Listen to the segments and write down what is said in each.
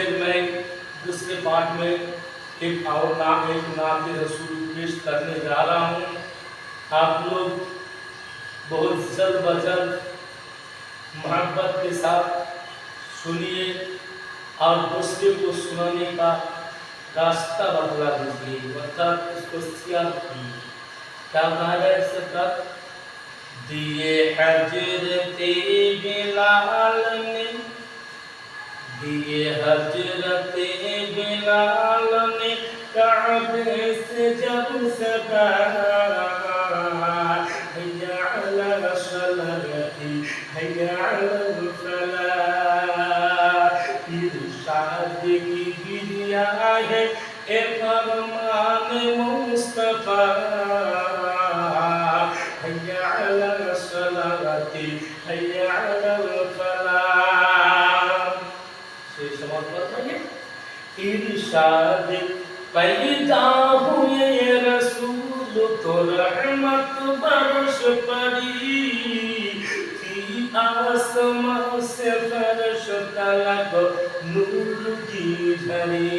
फिर मैं दूसरे पार्ट में एक और नाम, एक नाम के रसूल पेश करने जा रहा हूँ। आप लोग बहुत जल्द ब मोहब्बत के साथ सुनिए और दूसरे को सुनाने का रास्ता बतला दीजिए। मतलब उसको क्या कहा जाए इससे दिए हजरते बिलाल दिए हजरते बिलाल ने काबे से जब सदा हैया अला सलाती हैया अला फलाह इरशाद की गिरिया है ए फरमान मुस्तफा हैया अला सलाती हैया इरशाद पैदा हुए रसूल तो रहमत बरस पड़ी थी आसमां से फर्श तलक नूर की झड़ी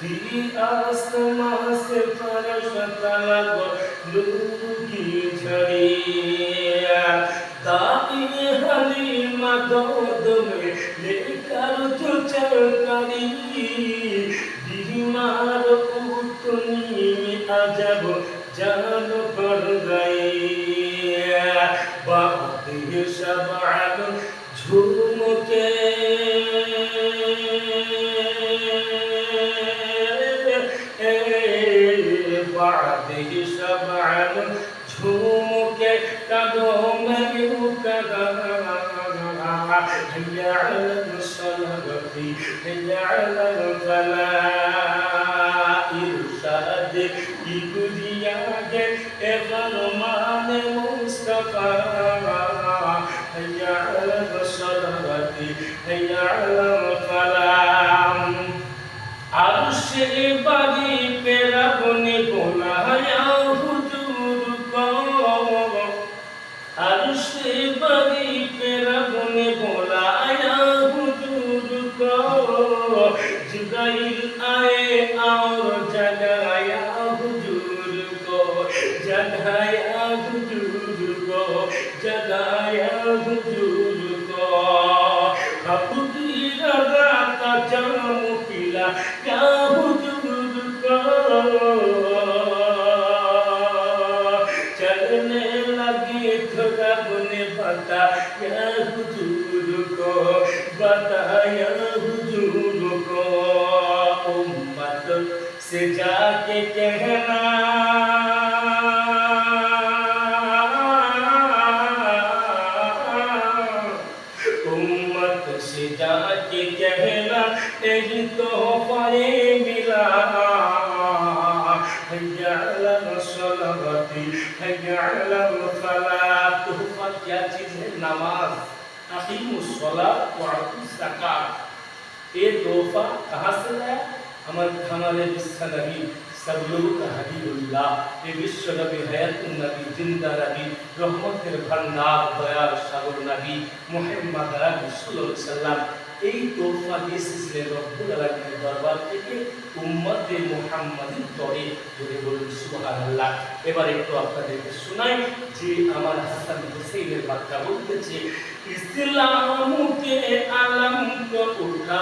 थी आसमां से फर्श तलक नूर की झड़ी दाई हलीमा गोद में लेकर जो चल करी দিদিমার পুতুনি আজব জান পর গয়ে বাতিল সবাল ঝুমকে। بعده سبعا ঝুমকে قدم يوكذا هيا على الصلاة هيا على الفلاح إرشاد إبرياد إغرمان مصطفى هيا على الصلاة هيا على الفلاح عرش إبادي بربني بنا يا حضور قوم عرش إبادي بربني जुगाइल आए और जगाया हुजूर को जगाया हुजूर को जगाया हुजूर को। रजा का जाम पिला, क्या हुजूर को? चलने लगी तो रब ने बताया हुजूर को? बताया हुजूर कहना उम्मत से जाके कहना यही तो पाए मिला हैया अलम सलवती हैया अलम फला तोहफा क्या चीज है नमाज अकीमुस सलात व अतुस ज़कात ये तोहफा कहाँ से लाया আমার খামারের বিশ্বনবী সবলুক হাবিবুল্লাহ এ বিশ্বনবী হায়াতুন নবী, জিন্দা নবী রহমতের ভান্ডার দয়ার সাগর নবী, মোহাম্মদ রাসূলুল্লাহ সাল্লাম। এই তোহফা দিয়ে সিলসিলে রব্বুল দরবার থেকে উম্মতে মুহাম্মাদের তরে যদি বলুন, সুবহানাল্লাহ। এবার একটু আপনাদেরকে শোনাই যে আমার হাসান হুসাইনের বার্তা বলতেছে, ইসলামকে আলম তো উঠা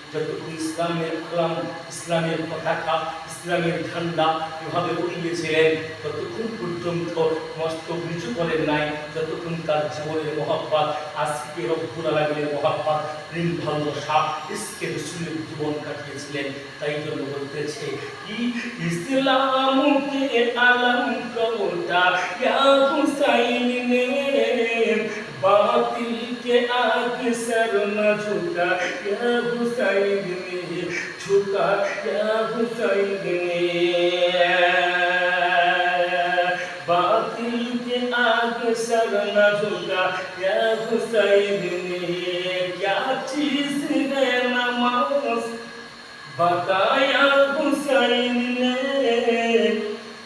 যতটুকু ইসলামের কলাম ইসলামের পতাকা, ইসলামের ঝান্ডা এভাবে উড়িয়েছিলেন ততক্ষণ পর্যন্ত নিচু করেন নাই, যতক্ষণ তার জীবনের মহাব্বাত, আজকে রব্বুল সাপ ইসকে রসুলের জীবন কাটিয়েছিলেন। তাই জন্য বলতেছে কি ইসলামকে আলম বাতিল के आगे सर न झुका या हुसैन ने झुका या हुसैन ने बातिल के आगे सर न झुका या हुसैन ने क्या चीज है नमाज बताया हुसैन ने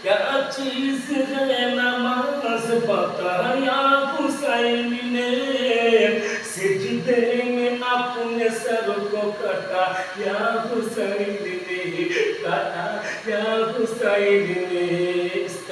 क्या चीज है नमाज बताया हुसैन ने सिजदे में अपने सर को कटा या हुसैन ने कटा या हुसैन ने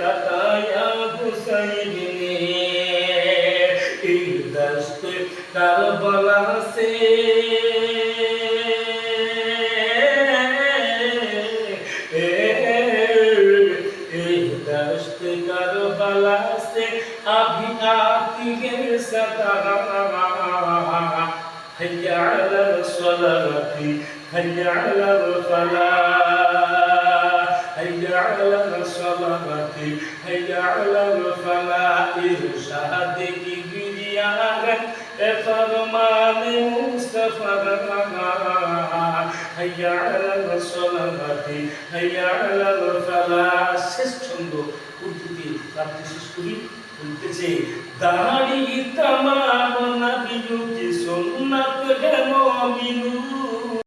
لك يا حسين إن دشت كربلا دشت کربلا سے ابھی آتی ہے ستارا حي على الصلاة حي على الفلاح حي على الصلاة حي على الفلاح شهادك بديار فرمان مصطفى حي على الصلاة حي على الفلاح শেষছন্দ উদ্ধৃতি রাখতে শেষ করি বলতেছে দাঁড়ি তামা বিলুতি সোমনাথ গেল বিলু